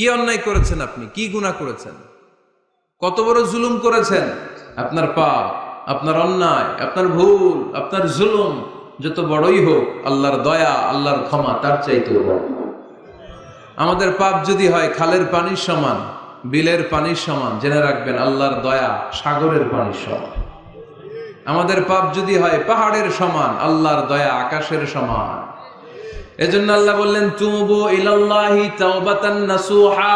কি অন্যায় করেছেন আপনি? কি গুনাহ করেছেন? কত বড় জুলুম করেছেন? আপনার পাপ, আপনার অন্যায়, আপনার ভুল, আপনার জুলুম, যত বড়ই হোক, আল্লাহর দয়া, আল্লাহর ক্ষমা, তার চাইতে আমাদের পাপ যদি হয়, খালের পানির সমান, বিলের পানির সমান, জেনে রাখবেন, আল্লাহর দয়া সাগরের পানির সমান। আমাদের পাপ যদি হয়, পাহাড়ের সমান, আল্লাহর দয়া আকাশের সমান। এজন্য আল্লাহ বললেন ইলাল্লাহি তাওবাতান নাসুহা।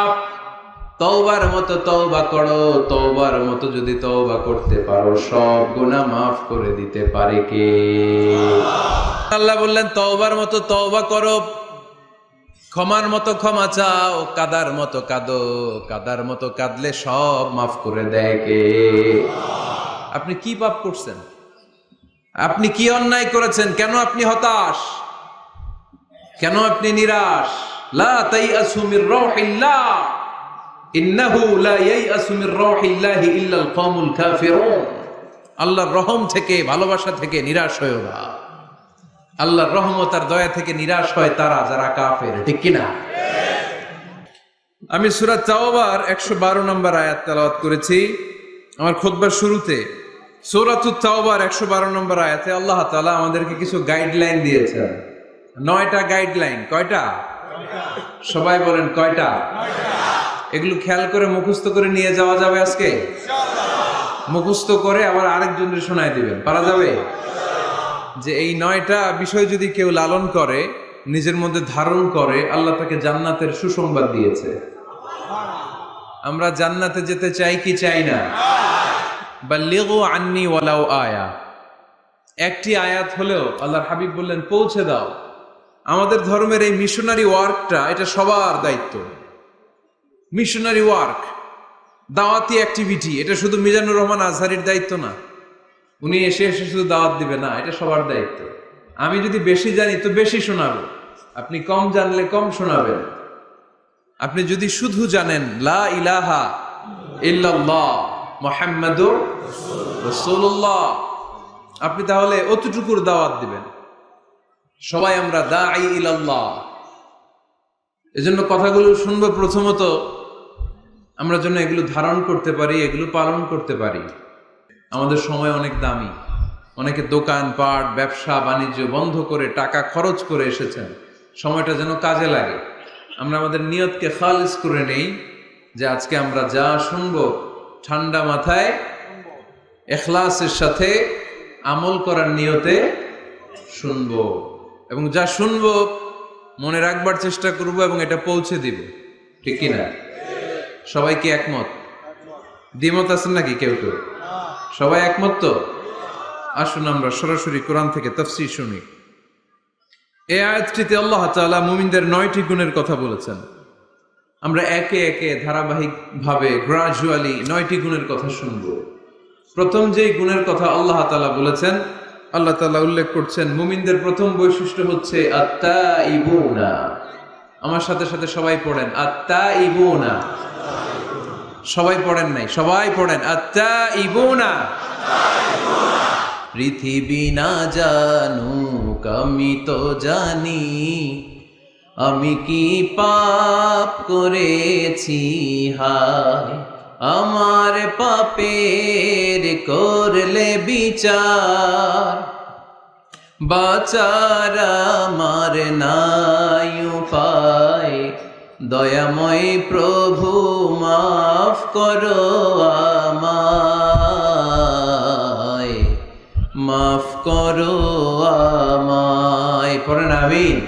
তওবার মতো তওবা করো, তওবার মতো যদি তওবা করতে পারো, সব গুনাহ মাফ করে দিতে পারে কে? আল্লাহ বললেন, তওবার মতো তওবা করো, ক্ষমার মতো ক্ষমা চাও, কাদার মতো কাঁদো, কাদার মতো কাঁদলে সব মাফ করে দেয় কে? আপনি কি পাপ করছেন? আপনি কি অন্যায় করেছেন? কেন আপনি হতাশ? কেন আপনি নিরাশ? লা তাইয়াসু মির রাহিল্লাহ। ইন্নাহু লা ইয়াইয়াসু মির রাহিল্লাহি ইল্লাল কওমুল কাফিরুন। আল্লাহর রহম থেকে, ভালোবাসা থেকে নিরাশ হয়ো না। আল্লাহর রহমত আর দয়া থেকে নিরাশ হয় তারা, যারা কাফের, ঠিক কিনা? আমি সুরাত তাওবার একশো বারো নম্বর আয়াত তেলাওয়াত করেছি। আমার খোদবার শুরুতে সৌরাতুত তাওবার একশো বারো নম্বর আয়াতে আল্লাহ তাআলা আমাদেরকে কিছু গাইডলাইন দিয়েছেন। নয়টা গাইডলাইন কয়টা? সবাই বলেন কয়টা? এগুলো খেয়াল করে মুখস্থ করে নিয়ে যাওয়া যাবে আজকে? মুখস্থ করে আবার আরেকজনের শোনায় দিবেন, পারা যাবে? যে এই নয়টা বিষয় যদি কেউ লালন করে, নিজের মধ্যে ধারণ করে, আল্লাহ তাকে জান্নাতের সুসংবাদ দিয়েছে। আমরা জান্নাতে যেতে চাই কি চাই না? বা লেগো আন্নি ওয়ালাও আয়া। একটি আয়াত হলেও আল্লাহর হাবিব বললেন, পৌঁছে দাও। আমাদের ধর্মের এই মিশনারি ওয়ার্কটা এটা সবার দায়িত্ব। মিশনারি ওয়ার্ক দাওয়াতি অ্যাক্টিভিটি এটা শুধু মিজানুর রহমান আজহারির দায়িত্ব না। উনি এসে এসে শুধু দাওয়াত দিবে, না, এটা সবার দায়িত্ব। আমি যদি বেশি জানি, তো বেশি শোনাবো। আপনি কম জানলে কম শোনাবেন। আপনি যদি শুধু জানেন, লা ইলাহা ইল্লাল্লাহ মুহাম্মাদুর রাসূলুল্লাহ, আপনি তাহলে অতটুকুর দাওয়াত দিবেন। সবাই আমরা দাঈ ইলাল্লাহ। এজন্য কথাগুলো শুনব প্রথমত, আমরা যেন এগুলো ধারণ করতে পারি, এগুলো পালন করতে পারি। আমাদের সময় অনেক দামি। অনেকে দোকান, পাট, ব্যবসা, বাণিজ্য বন্ধ করে, টাকা খরচ করে এসেছেন। সময়টা যেন কাজে লাগে। আমরা আমাদের নিয়তকে খালিজ করে নেই যে আজকে আমরা যা শুনব ঠান্ডা মাথায় এখলাসের সাথে আমল করার নিয়তে শুনব। এবং যা শুনব, মনে রাখবার চেষ্টা করব এবং এটা পৌঁছে দিব। ঠিক কিনা? সবাই কি একমত? দ্বিমত আছেন নাকি কেউ কেউ? সবাই একমত তো? আসুন আমরা সরাসরি কোরআন থেকে তফসি শুনি। এই আয়াতটিতে আল্লাহ তাআলা মুমিনদের নয়টি গুণের কথা বলেছেন। আমরা একে একে ধারাবাহিক ভাবে গ্রাজুয়ালি নয়টি গুণের কথা শুনব। প্রথম যেই গুণের কথা আল্লাহ তাআলা বলেছেন আল্লাহ তালা উল্লেখ করছেন, মুমিনদের প্রথম বৈশিষ্ট্য হচ্ছে আত্মা ইবুনা আমার সাথে সাথে সবাই পড়েন আত্মা ইবুনা সবাই পড়েন নাই, সবাই পড়েন আত্মা ইবুনা পৃথিবী না জানুক, আমি তো জানি, আমি কি পাপ করেছি, হায়। আমার পাপের করলে বিচার। বাচার আমার নাই উপায়। দয়াময় প্রভু, মাফ করো আমায়। মাফ করো আমায়। পড়েন আমিন।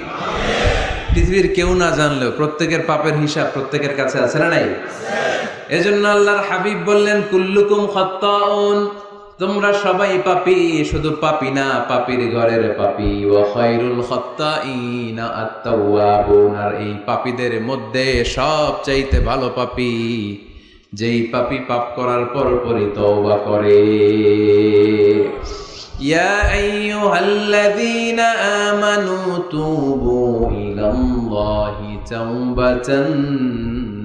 পৃথিবীর কেউ না জানলেও প্রত্যেকের পাপের হিসাব প্রত্যেকের কাছে আছে না নাই? এজন্য আল্লাহর হাবিব বললেন, কুল্লুকুম খত্তাউন, তোমরা সবাই পাপি, শুধু পাপি না, পাপির ঘরের পাপি। ওয়া খায়রুল খত্তাইনা আত-তাওয়াবুন, আর এই পাপীদের মধ্যে সবচাইতে ভালো পাপি, যেই পাপি পাপ করার পর পরই তওবা করে। ইয়া আইয়ুহাল্লাযীনা আমানু তুবু ইলাল্লাহি তাওবাতান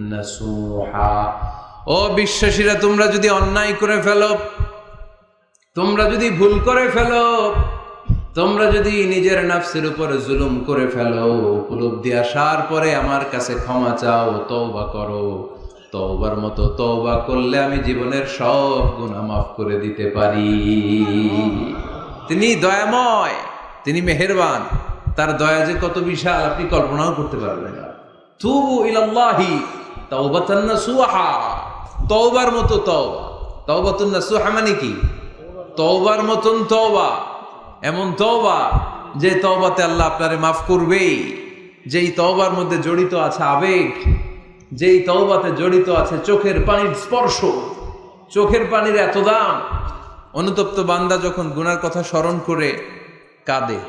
নাসুহা। ও বিশ্বাসীরা তোমরা যদি অন্যায় করে ফেলো, তোমরা যদি ভুল করে ফেলো, তোমরা যদি নিজের নাফসের উপরে জুলুম করে ফেলো, উপলব্ধি আসার পরে আমার কাছে ক্ষমা চাও, তওবা করো। তওবার মতো তওবা করলে আমি জীবনের সব গুনাহ মাফ করে দিতে পারি। তিনি দয়াময়, তিনি মেহেরবান, তার দয়া যে কত বিশাল, আপনি কল্পনাও করতে পারবেন না। তুবু ইলাল্লাহি, তাওবাতান নাসুহা। তওবার মতো তওবা। তওবাতুন নাসুহা মানে কি? তওবার মতন তওবা। এমন তওবা যে তওবাতে আল্লাহ আপনারে মাফ করবেই। যেই তওবার মধ্যে জড়িত আছে আবেগ, যেই তওবাতে জড়িত আছে চোখের পানির স্পর্শ। চোখের পানির এত দাম। অনুতপ্ত বান্দা যখন গুনার কথা স্মরণ করে কাঁদে,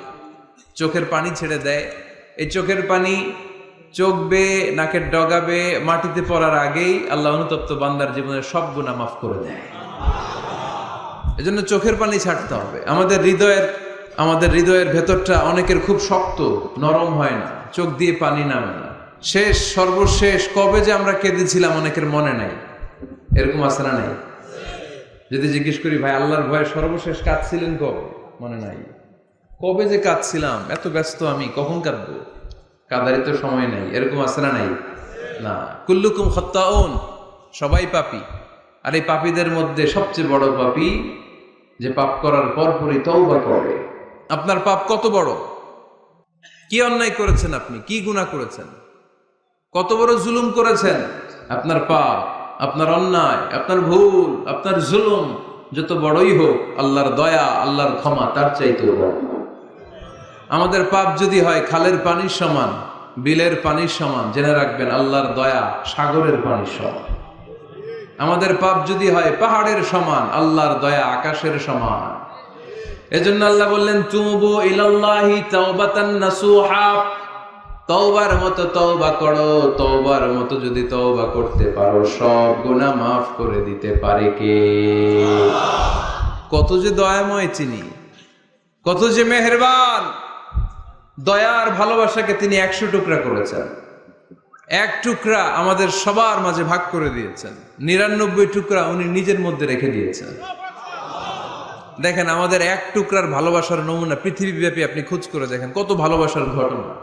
চোখের পানি ছেড়ে দেয়। এই চোখের পানি চোখ বেয়ে নাকের ডগাবে, মাটিতে পড়ার আগেই আল্লাহ অনুতপ্ত বান্দার জীবনের সব গুণা মাফ করে দেয়। এজন্য চোখের পানি ছাড়তে হবে। আমাদের হৃদয়ের আমাদের হৃদয়ের ভেতরটা অনেকের খুব শক্ত, নরম হয় না। চোখ দিয়ে পানি নামে না। শেষ, সর্বশেষ, কবে যে আমরা কেঁদেছিলাম অনেকের মনে নাই। এরকম আছে না নাই? যদি জিজ্ঞেস করি, ভাই, আল্লাহর ভয়ে সর্বশেষ কাঁদছিলেন কবে? মনে নাই। কবে যে কাঁদছিলাম, এত ব্যস্ত আমি, কখন কাঁদবো? কাদারি তো সময় নাই। এরকম আছে না নাই? না। কুল্লুকুম হত্যাউন সবাই পাপি। আর এই পাপীদের মধ্যে সবচেয়ে বড় পাপী যে পাপ করার পরপরই তওবা করে। আপনার পাপ কত বড়? কি অন্যায় করেছেন আপনি? কি গুনাহ করেছেন? কত বড় জুলুম করেছেন? আপনার পাপ, আপনার অন্যায়, আপনার ভুল, আপনার জুলুম, যত বড়ই হোক, আল্লাহর দয়া, আল্লাহর ক্ষমা, তার চাইতে বড়। আমাদের পাপ যদি হয়, খালের পানির সমান, বিলের পানির সমান, জেনে রাখবেন আল্লাহর দয়া সাগরের পানির সমান। আমাদের পাপ যদি হয়, পাহাড়ের সমান, আল্লাহর দয়া আকাশের সমান। এজন্য আল্লাহ বললেন, তুবু ইলাল্লাহি তাওবাতান নাসুহা। তওবার মতো তওবা করো, তওবার মতো যদি তওবা করতে পারো, সব গুনাহ মাফ করে দিতে পারে কে? কত যে দয়াময় চিনি কত যে মেহেরবান। দয়ার ভালোবাসাকে তিনি একশো টুকরা করেছেন। এক টুকরা আমাদের সবার মাঝে ভাগ করে দিয়েছেন। নিরানব্বই টুকরা উনি নিজের মধ্যে রেখে দিয়েছেন। দেখেন, আমাদের এক টুকরার ভালোবাসার নমুনা পৃথিবীব্যাপী আপনি খোঁজ করে দেখেন, কত ভালোবাসার ঘটনা।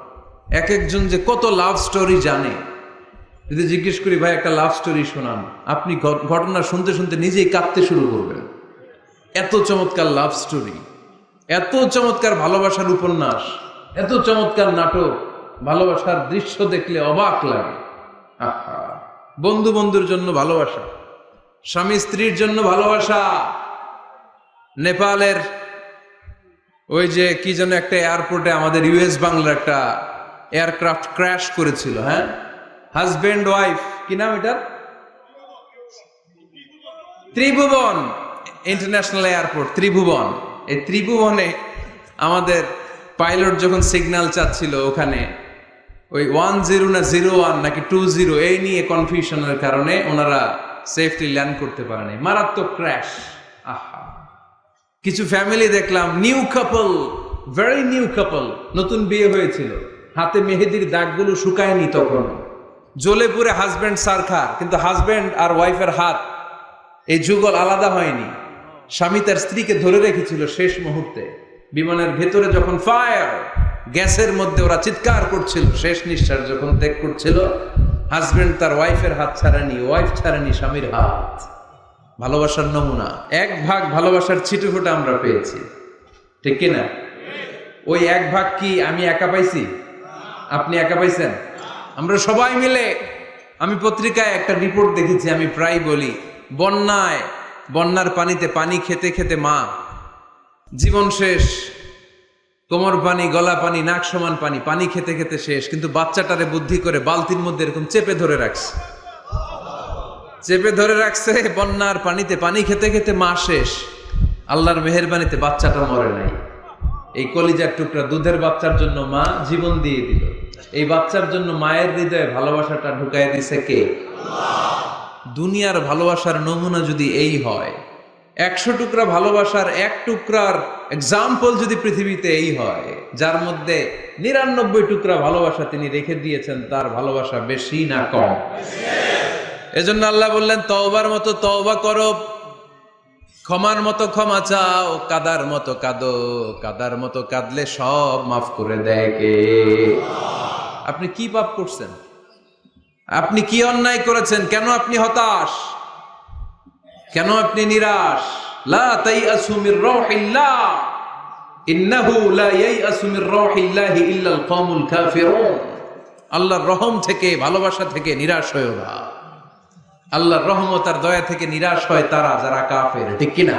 এক একজন যে কত লাভ স্টোরি জানে। যদি জিজ্ঞেস করি, ভাই, একটা লাভ স্টোরি শোনান। আপনি ঘটনা শুনতে শুনতে নিজেই কাঁদতে শুরু করবেন। এত চমৎকার লাভ স্টোরি এত চমৎকার ভালোবাসার উপন্যাস। এত চমৎকার নাটক, ভালোবাসার দৃশ্য দেখলে অবাক লাগে। বন্ধু বন্ধুর জন্য ভালোবাসা, স্বামী স্ত্রীর জন্য ভালোবাসা। নেপালের ওই যে কি যেন একটা এয়ারপোর্টে আমাদের ইউএস বাংলার একটা এয়ারক্রাফট ক্র্যাশ করেছিল হ্যাঁ? হাজবেন্ড, ওয়াইফ, কি নাম এটার? Tribhuvan, international airport, Tribhuvan. এই ত্রিভুবনে আমাদের পাইলট যখন সিগন্যাল চাচ্ছিল ওখানে, ওই ওয়ান জিরো না জিরো ওয়ান নাকি টু জিরো এই নিয়ে কনফিউশনের কারণে ওনারা সেফটি ল্যান্ড করতে পারেনি। মারাত্মক ক্র্যাশ আহা। কিছু ফ্যামিলি দেখলাম new couple very new couple নতুন বিয়ে হয়েছিল। হাতে মেহেদির দাগগুলো শুকায়নি তখন। জ্বলে পুরে হাজব্যান্ড সারখার কিন্তু হাজব্যান্ড আর ওয়াইফের হাত, এই যুগল আলাদা হয়নি। স্বামী তার স্ত্রীকে ধরে রেখেছিল শেষ মুহূর্তে। বিমানের ভেতরে যখন ফায়ার গ্যাসের মধ্যে ওরা চিৎকার করছিল। শেষ নিঃশ্বাস যখন ত্যাগ করছিল হাজবেন্ড তার ওয়াইফের হাত ছাড়েনি ওয়াইফ ছাড়েনি স্বামীর হাত। ভালোবাসার নমুনা, এক ভাগ ভালোবাসার ছিটে আমরা পেয়েছি। ঠিক কিনা ওই এক ভাগ কি আমি একা পাইছি? আপনি একা পাইছেন? আমরা সবাই মিলে, আমি পত্রিকায় একটা রিপোর্ট দেখেছি, আমি প্রায় বলি, বন্যায়, বন্যার পানিতে পানি খেতে খেতে মা জীবন শেষ, কোমর পানি, গলা পানি, নাক সমান পানি পানি খেতে খেতে শেষ, কিন্তু বাচ্চাটারে বুদ্ধি করে বালতির মধ্যে এরকম চেপে ধরে রাখছে। চেপে ধরে রাখছে, বন্যার পানিতে, পানি খেতে খেতে মা শেষ। আল্লাহর মেহেরবানিতে বাচ্চাটা মরে নাই। এই কলিজার টুকরা দুধের বাচ্চার জন্য মা জীবন দিয়ে দিল। এই বাচ্চার জন্য মায়ের হৃদয়ে ভালোবাসাটা ঢুকাই দিছে কে? দুনিয়ার ভালোবাসার নমুনা যদি এই হয় একশো টুকরা ভালোবাসার এক টুকরার এক্সাম্পল যদি পৃথিবীতে এই হয়, যার মধ্যে নিরানব্বই টুকরা ভালোবাসা তিনি রেখে দিয়েছেন, তার ভালোবাসা বেশি না কম। এজন্য আল্লাহ বললেন, তওবার মতো তওবা করো, ক্ষমার মতো ক্ষমা চাও, কাদার মতো কাঁদো, কাদার মতো কাঁদলে সব মাফ করে দেয় কে? আপনি কি পাপ করছেন? আপনি কি অন্যায় করেছেন? কেন আপনি হতাশ? কেন আপনি নিরাশ? লা তাই আসুমির রহিল্লা ইন্নাহু লা ইয়াই আসুমির রহিল্লাহি ইল্লাল কওমুল কাফিরুন। আল্লাহর রহম থেকে, ভালোবাসা থেকে নিরাশ হয় না। আল্লাহর রহমত আর দয়া থেকে নিরাশ হয় তারা, যারা কাফের, ঠিক কিনা?